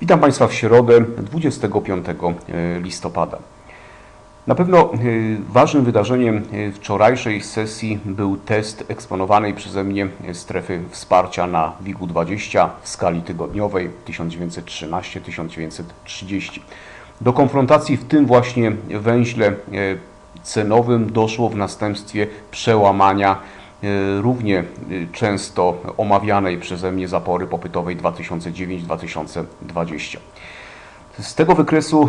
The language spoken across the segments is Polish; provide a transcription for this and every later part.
Witam Państwa w środę 25 listopada. Na pewno e, ważnym wydarzeniem e, wczorajszej sesji był test eksponowanej przeze mnie strefy wsparcia na WIG-u 20 w skali tygodniowej 1913-1930. Do konfrontacji w tym właśnie węźle e, cenowym doszło w następstwie przełamania e, równie e, często omawianej przeze mnie zapory popytowej 2009-2020. Z tego wykresu y,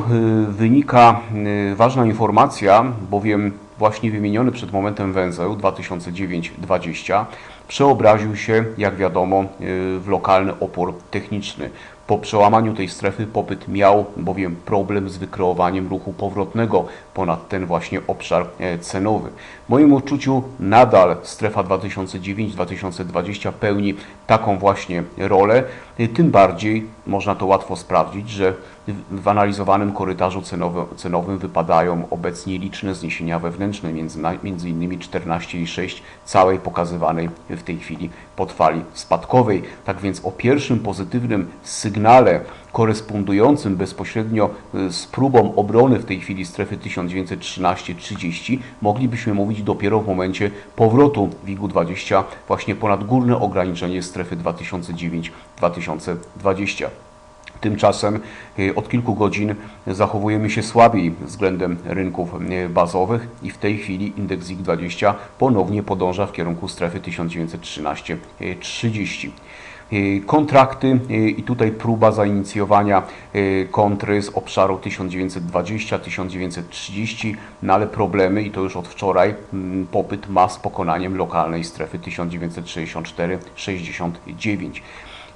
wynika ważna informacja, bowiem właśnie wymieniony przed momentem węzeł 2009-20 przeobraził się, jak wiadomo, w lokalny opór techniczny. Po przełamaniu tej strefy popyt miał bowiem problem z wykreowaniem ruchu powrotnego ponad ten właśnie obszar e, cenowy. W moim odczuciu nadal strefa 2009-2020 pełni taką właśnie rolę, e, tym bardziej można to łatwo sprawdzić, że w- analizowanym korytarzu cenowo- cenowym wypadają obecnie liczne zniesienia wewnętrzne, między innymi 14,6 całej pokazywanej w tej chwili podfali spadkowej. Tak więc o pierwszym pozytywnym sygnale korespondującym bezpośrednio y, z próbą obrony w tej chwili strefy 1913-30 moglibyśmy mówić dopiero w momencie powrotu WIG-u 20 właśnie ponad górne ograniczenie strefy 2009-2020. Tymczasem y, od kilku godzin zachowujemy się słabiej względem rynków y, bazowych i w tej chwili indeks WIG20 ponownie podąża w kierunku strefy 1913-30. Y, Kontrakty i tutaj próba zainicjowania kontry z obszaru 1920-1930, no ale problemy i to już od wczoraj mm, popyt ma z pokonaniem lokalnej strefy 1964-69.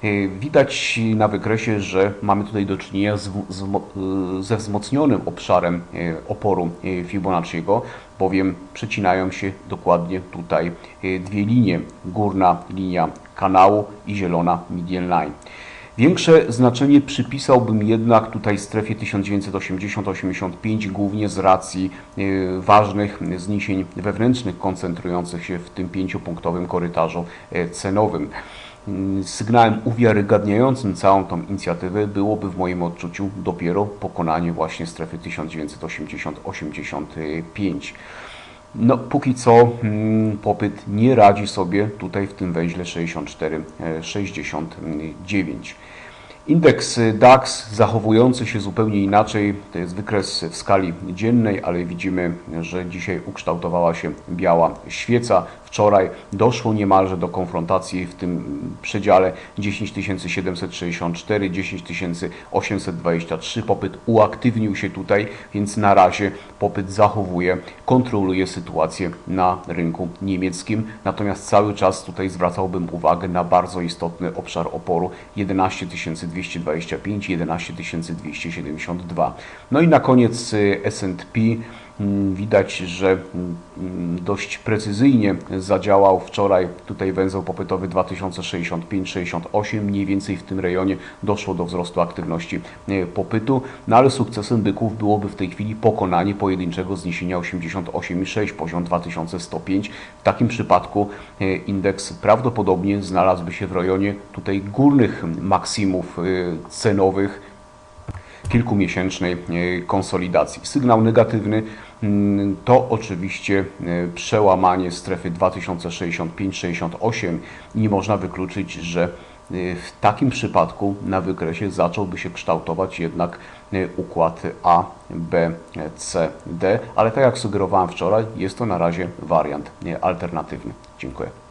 Y, Widać na wykresie, że mamy tutaj do czynienia z, z, y, ze wzmocnionym obszarem y, oporu Fibonacciego, bowiem przecinają się dokładnie tutaj dwie linie. Górna linia kanału i zielona median line. Większe znaczenie przypisałbym jednak tutaj strefie 1980-85 głównie z racji ważnych zniesień wewnętrznych koncentrujących się w tym pięciopunktowym korytarzu cenowym. Mm, Sygnałem uwiarygadniającym całą tą inicjatywę byłoby w moim odczuciu dopiero pokonanie właśnie strefy 1980-85. No, póki co mm, popyt nie radzi sobie tutaj w tym węźle 64-69. Indeks DAX zachowujący się zupełnie inaczej, to jest wykres w skali dziennej, ale widzimy, że dzisiaj ukształtowała się biała świeca. Wczoraj doszło niemalże do konfrontacji w tym przedziale 10764, 10823. Popyt uaktywnił się tutaj, więc na razie popyt zachowuje, kontroluje sytuację na rynku niemieckim. Natomiast cały czas tutaj zwracałbym uwagę na bardzo istotny obszar oporu 11225, 11272. No i na koniec y, S&P Widać, że mm, dość precyzyjnie zadziałał wczoraj tutaj węzeł popytowy 2065-68. Mniej więcej w tym rejonie doszło do wzrostu aktywności e, popytu, no ale sukcesem byków byłoby w tej chwili pokonanie pojedynczego zniesienia 88,6, poziom 2105. W takim przypadku e, indeks prawdopodobnie znalazłby się w rejonie tutaj górnych maksimów e, cenowych kilkumiesięcznej e, konsolidacji. Sygnał negatywny mm, to oczywiście e, przełamanie strefy 2065-68. Nie można wykluczyć, że e, w takim przypadku na wykresie zacząłby się kształtować jednak układ A, B, C, D, ale tak jak sugerowałem wczoraj, jest to na razie wariant alternatywny. Dziękuję.